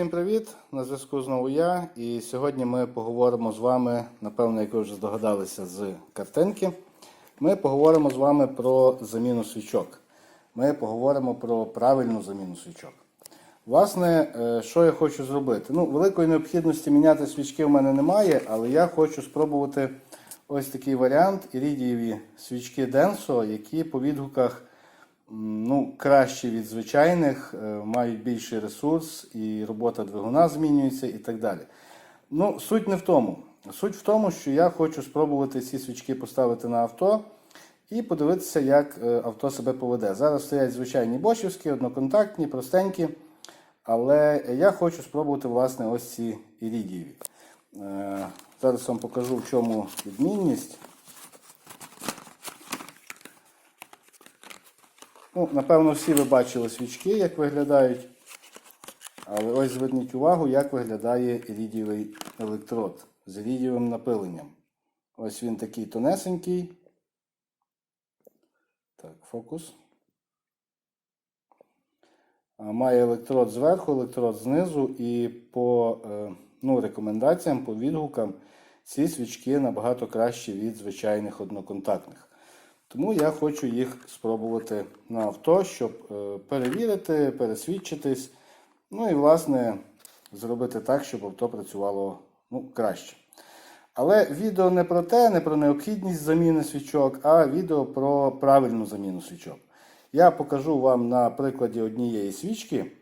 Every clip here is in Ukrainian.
Всім привіт! На зв'язку знову я. І сьогодні ми поговоримо з вами, напевно, як ви вже здогадалися з картинки. Ми поговоримо з вами про заміну свічок. Ми поговоримо про правильну заміну свічок. Власне, е, що я хочу зробити? Ну, великої необхідності міняти свічки в мене немає, але я хочу спробувати ось такий варіант ірідієві свічки Denso, які по відгуках ну, кращі від звичайних, е, мають більший ресурс, і робота двигуна змінюється і так далі. Ну, суть не в тому. Суть в тому, що я хочу спробувати ці свічки поставити на авто і подивитися, як е, авто себе поведе. Зараз стоять звичайні бочівські, одноконтактні, простенькі. Але я хочу спробувати власне ось ці ірідієві. Е, Зараз вам покажу, в чому відмінність. Ну, Напевно, всі ви бачили свічки, як виглядають. Але ось зверніть увагу, як виглядає ірідієвий електрод з ірідієвим напиленням. Ось він такий тонесенький. Так, фокус. Має електрод зверху, електрод знизу, і по е, ну, рекомендаціям, по відгукам, ці свічки набагато кращі від звичайних одноконтактних. Тому я хочу їх спробувати на авто, щоб е, перевірити, пересвідчитись. Ну і, власне, зробити так, щоб авто працювало ну, краще. Але відео не про те, не про необхідність заміни свічок, а відео про правильну заміну свічок. Я покажу вам на прикладі однієї свічки.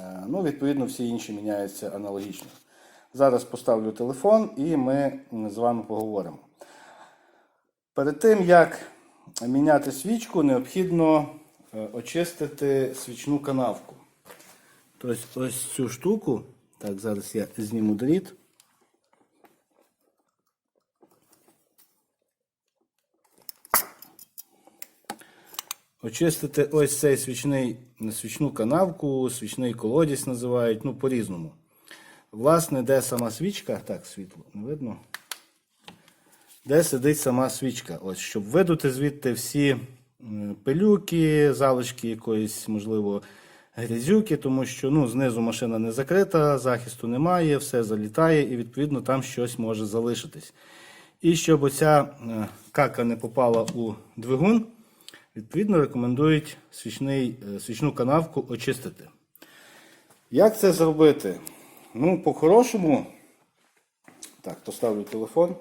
Е, Ну, відповідно, всі інші міняються аналогічно. Зараз поставлю телефон і ми з вами поговоримо. Перед тим, як міняти свічку, необхідно е, очистити свічну канавку. Тобто ось цю штуку, так, зараз я зніму дріт. Очистити ось цей свічний, свічну канавку, свічний колодязь називають, ну, по-різному. Власне, де сама свічка, так, світло не видно. Де сидить сама свічка. Ось, щоб видути звідти всі пилюки, залишки якоїсь, можливо, грязюки, тому що ну, знизу машина не закрита, захисту немає, все залітає і відповідно там щось може залишитись. І щоб оця е, кака не попала у двигун, відповідно рекомендують свічний, е, свічну канавку очистити. Як це зробити? Ну, по-хорошому, так, поставлю телефон.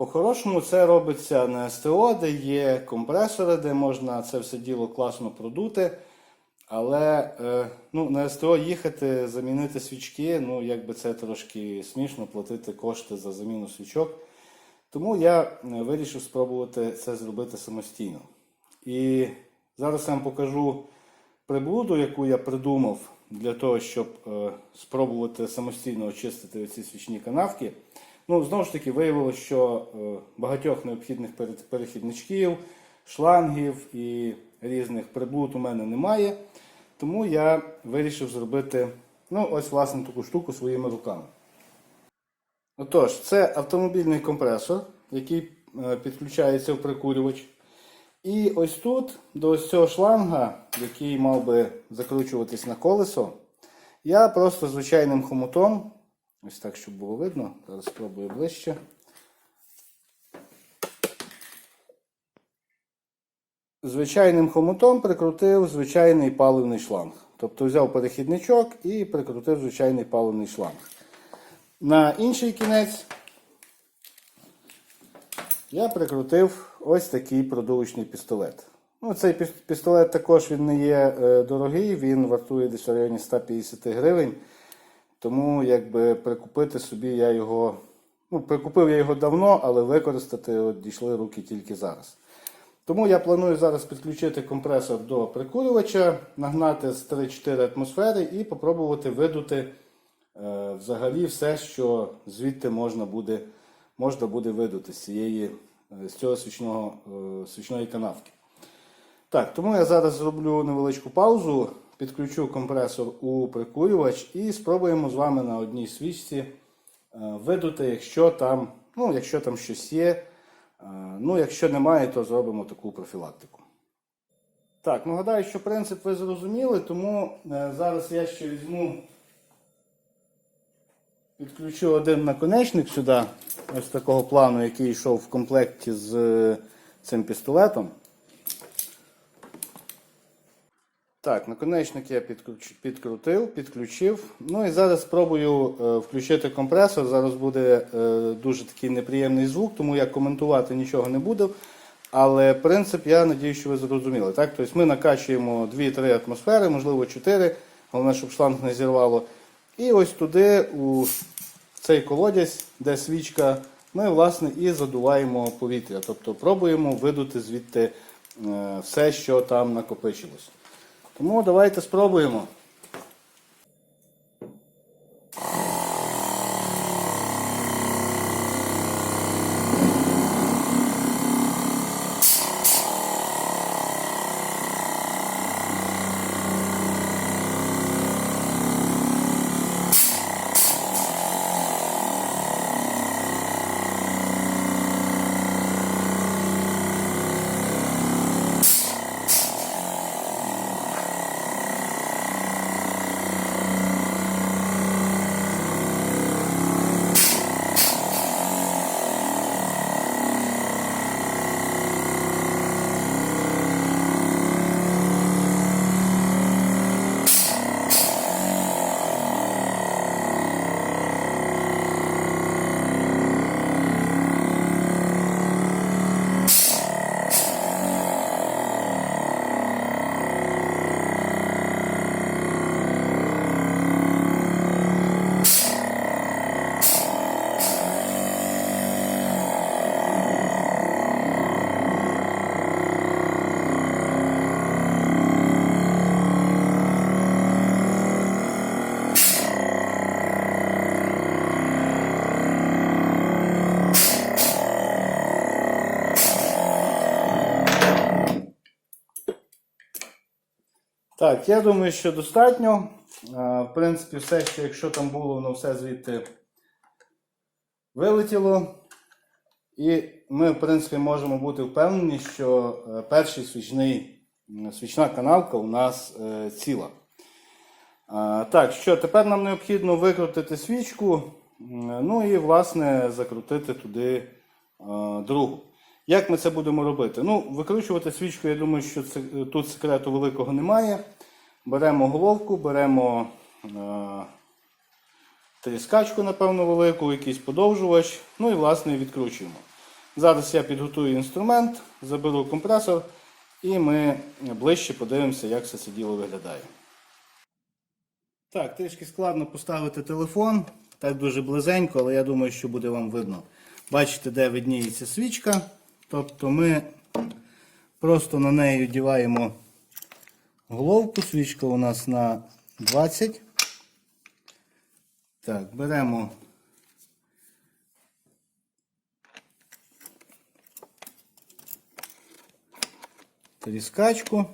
По-хорошому це робиться на СТО, де є компресори, де можна це все діло класно продути. Але е, ну, на СТО їхати, замінити свічки, ну якби це трошки смішно платити кошти за заміну свічок. Тому я е, вирішив спробувати це зробити самостійно. І зараз я вам покажу приблуду, яку я придумав для того, щоб е, спробувати самостійно очистити ці свічні канавки. Ну, знову ж таки, виявилося, що е, багатьох необхідних перехідничків, шлангів і різних приблуд у мене немає. Тому я вирішив зробити ну, ось власне таку штуку своїми руками. Отож, це автомобільний компресор, який е, підключається в прикурювач. І ось тут, до ось цього шланга, який мав би закручуватись на колесо, я просто звичайним хомутом, ось так, щоб було видно, зараз спробую ближче. Звичайним хомутом прикрутив звичайний паливний шланг. Тобто взяв перехідничок і прикрутив звичайний паливний шланг. На інший кінець я прикрутив ось такий продувочний пістолет. Ну, цей пістолет також він не є е, дорогий, він вартує десь в районі 150 гривень. Тому якби прикупити собі я його. Ну, прикупив я його давно, але використати от, дійшли руки тільки зараз. Тому я планую зараз підключити компресор до прикурювача, нагнати з 3-4 атмосфери і попробувати видути е, взагалі все, що звідти можна буде, можна буде видути з, цієї, е, з цього свічного, е, свічної канавки. Так, тому я зараз зроблю невеличку паузу, підключу компресор у прикурювач і спробуємо з вами на одній свічці е, видути, якщо там, ну, якщо там щось є. Е, Ну, якщо немає, то зробимо таку профілактику. Так, ну гадаю, що принцип ви зрозуміли, тому е, зараз я ще візьму, підключу один наконечник сюди, ось такого плану, який йшов в комплекті з цим пістолетом. Так, наконечник я підкрутив, підключив. Ну і зараз спробую е, включити компресор. Зараз буде е, дуже такий неприємний звук, тому я коментувати нічого не буду. Але принцип я надію, що ви зрозуміли. Так? Тобто ми накачуємо 2-3 атмосфери, можливо 4, головне, щоб шланг не зірвало. І ось туди, у цей колодязь, де свічка, ми власне і задуваємо повітря. Тобто пробуємо видути звідти е, все, що там накопичилось. Тому давайте спробуємо. Так, я думаю, що достатньо. В принципі, все, що якщо там було, воно все звідти вилетіло. І ми, в принципі, можемо бути впевнені, що е, свічний, свічна канавка у нас е, ціла. Так, що тепер нам необхідно викрутити свічку, ну і, власне, закрутити туди е, другу. Як ми це будемо робити? Ну, викручувати свічку, я думаю, що це, тут секрету великого немає. Беремо головку, беремо е, тріскачку, напевно, велику, якийсь подовжувач, ну і власне відкручуємо. Зараз я підготую інструмент, заберу компресор і ми ближче подивимося, як все це діло виглядає. Так, трішки складно поставити телефон, так дуже близенько, але я думаю, що буде вам видно. Бачите, де видніється свічка. Тобто ми просто на неї одіваємо головку. Свічка у нас на 20. Так, беремо тріскачку.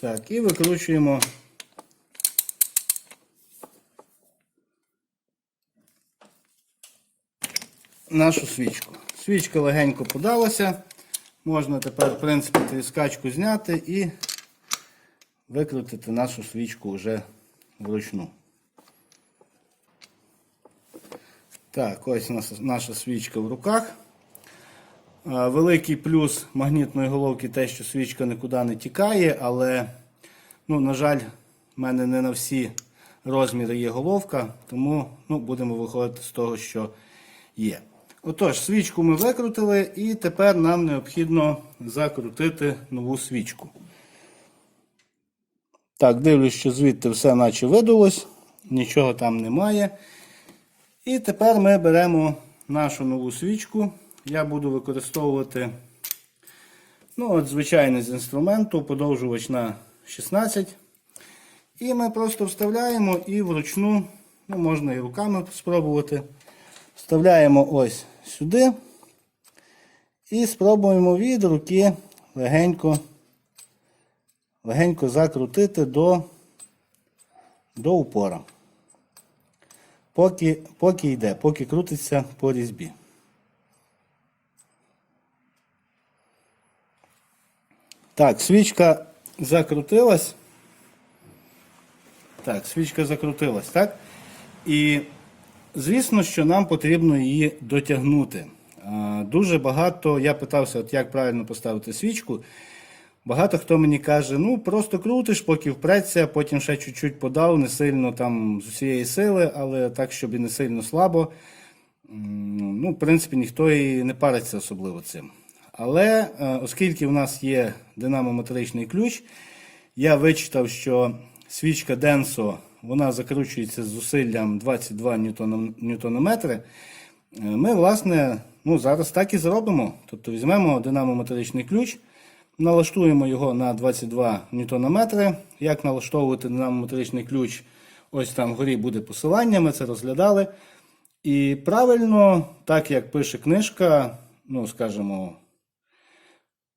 Так, і викручуємо нашу свічку. Свічка легенько подалася. Можна тепер, в принципі, тріскачку зняти і викрутити нашу свічку вже вручну. Так, ось наша свічка в руках. А, Великий плюс магнітної головки те, що свічка нікуди не тікає, але, ну, на жаль, в мене не на всі розміри є головка, тому ну, будемо виходити з того, що є. Отож, свічку ми викрутили, і тепер нам необхідно закрутити нову свічку. Так, дивлюсь, що звідти все наче видалось, нічого там немає. І тепер ми беремо нашу нову свічку. Я буду використовувати ну, от, звичайний з інструменту, подовжувач на 16. І ми просто вставляємо і вручну, ну, можна і руками спробувати. Вставляємо ось сюди. І спробуємо від руки легенько, легенько закрутити до, до упора. поки, поки йде, поки крутиться по різьбі. Так, свічка закрутилась. Так, свічка закрутилась, так? І звісно, що нам потрібно її дотягнути. Дуже багато, я питався, от як правильно поставити свічку. Багато хто мені каже, ну просто крутиш, поки впреться, потім ще чуть-чуть подав, не сильно там з усієї сили, але так, щоб і не сильно слабо. Ну, в принципі, ніхто і не париться особливо цим. Але е, оскільки в нас є динамометричний ключ, я вичитав, що свічка Denso вона закручується з зусиллям 22 ньютона- ньютонометри. Е, Ми, власне, ну, зараз так і зробимо. Тобто візьмемо динамометричний ключ, налаштуємо його на 22 ньютонометри. Як налаштовувати динамометричний ключ? Ось там вгорі буде посилання, ми це розглядали. І правильно, так як пише книжка, ну, скажімо,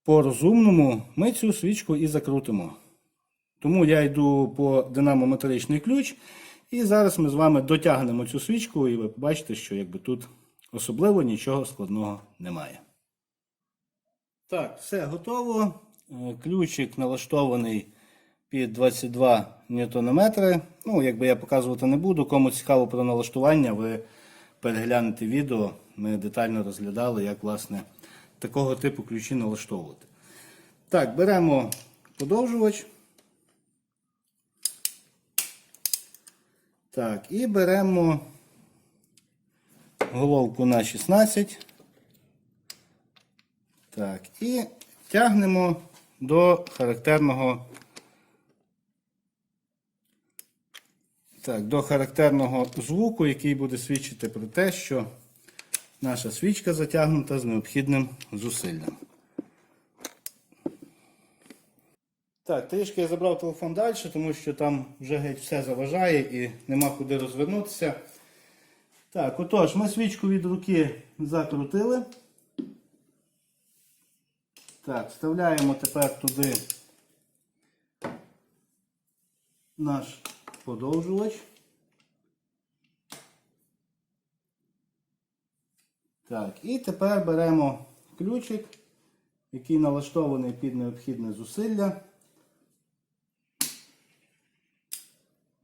по-розумному, ми цю свічку і закрутимо. Тому я йду по динамометричний ключ, і зараз ми з вами дотягнемо цю свічку, і ви побачите, що якби тут особливо нічого складного немає. Так, все готово. Е, Ключик налаштований під 22 ньютонометри. Ну, якби я показувати не буду. Кому цікаво про налаштування, ви переглянете відео. Ми детально розглядали, як власне такого типу ключі налаштовувати. Так, беремо подовжувач. Так, і беремо головку на 16. Так, і тягнемо до характерного так, до характерного звуку, який буде свідчити про те, що наша свічка затягнута з необхідним зусиллям. Так, трішки я забрав телефон далі, тому що там вже геть все заважає і нема куди розвернутися. Так, отож, ми свічку від руки закрутили. Так, вставляємо тепер туди наш подовжувач. Так, і тепер беремо ключик, який налаштований під необхідне зусилля.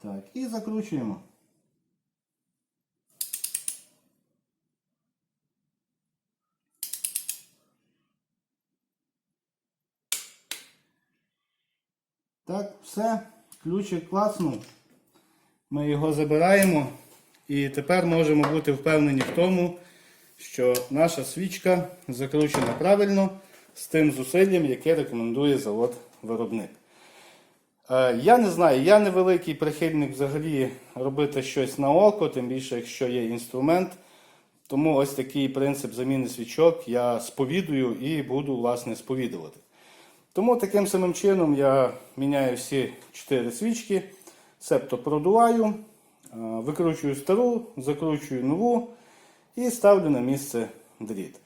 Так, і закручуємо. Так, все, ключик клацнув. Ми його забираємо і тепер можемо бути впевнені в тому, що наша свічка закручена правильно з тим зусиллям, яке рекомендує завод-виробник. Е, Я не знаю, я не великий прихильник взагалі робити щось на око, тим більше, якщо є інструмент. Тому ось такий принцип заміни свічок я сповідую і буду власне сповідувати. Тому таким самим чином я міняю всі 4 свічки, себто продуваю, е, викручую стару, закручую нову і ставлю на місце дріт.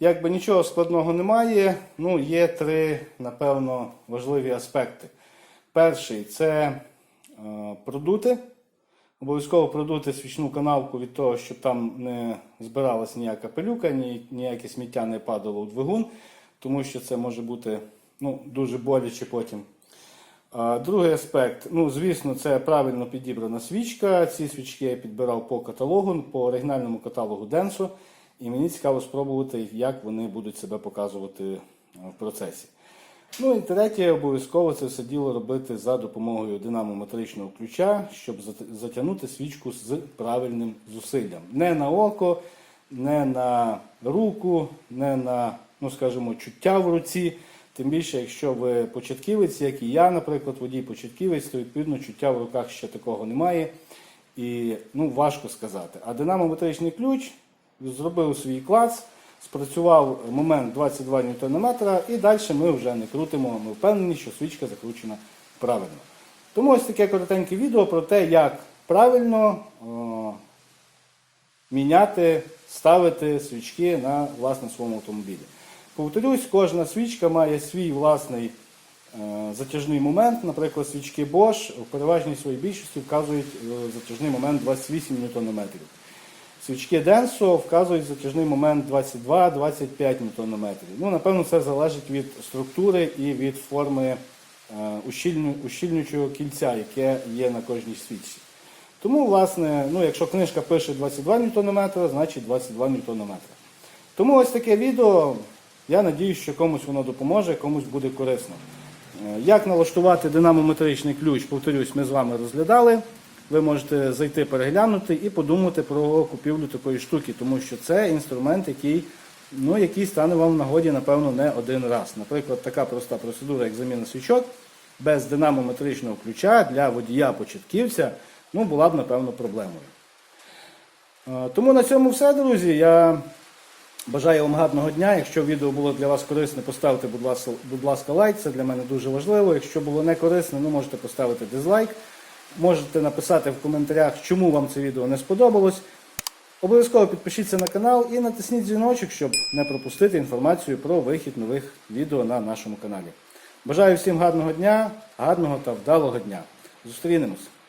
Якби нічого складного немає, ну є три, напевно, важливі аспекти. Перший це е, продути. Обов'язково продути свічну канавку від того, щоб там не збиралась ніяка пилюка, ні, ніяке сміття не падало у двигун, тому що це може бути ну, дуже боляче потім. Другий аспект, ну, звісно, це правильно підібрана свічка. Ці свічки я підбирав по каталогу, по оригінальному каталогу Denso. І мені цікаво спробувати, як вони будуть себе показувати е, в процесі. Ну і третє, обов'язково це все діло робити за допомогою динамометричного ключа, щоб затягнути свічку з правильним зусиллям. Не на око, не на руку, не на, ну скажімо, чуття в руці. Тим більше, якщо ви початківець, як і я, наприклад, водій початківець, то відповідно чуття в руках ще такого немає. І ну, важко сказати. А динамометричний ключ зробив свій клац, спрацював момент 22 Нм, і далі ми вже не крутимо. Ми впевнені, що свічка закручена правильно. Тому ось таке коротеньке відео про те, як правильно о, міняти, ставити свічки на власне своєму автомобілі. Повторюсь, кожна свічка має свій власний е, затяжний момент. Наприклад, свічки Bosch в переважній своїй більшості вказують е, затяжний момент 28 Нм. Свічки Denso вказують затяжний момент 22-25 Нм. Ну, напевно, це залежить від структури і від форми е, ущільню- ущільнюючого кільця, яке є на кожній свічці. Тому, власне, ну, якщо книжка пише 22 Нм, значить 22 Нм. Тому ось таке відео. Я надіюсь, що комусь воно допоможе, комусь буде корисно. Е, Як налаштувати динамометричний ключ, повторюсь, ми з вами розглядали. Ви можете зайти переглянути і подумати про купівлю такої штуки, тому що це інструмент, який, ну, який стане вам в нагоді, напевно, не один раз. Наприклад, така проста процедура, як заміна свічок, без динамометричного ключа для водія-початківця, ну, була б, напевно, проблемою. Е, Тому на цьому все, друзі. Я бажаю вам гарного дня. Якщо відео було для вас корисне, поставте, будь ласка, будь ласка, лайк. Це для мене дуже важливо. Якщо було не корисне, ну можете поставити дизлайк. Можете написати в коментарях, чому вам це відео не сподобалось. Обов'язково підпишіться на канал і натисніть дзвіночок, щоб не пропустити інформацію про вихід нових відео на нашому каналі. Бажаю всім гарного дня, гарного та вдалого дня. Зустрінемось!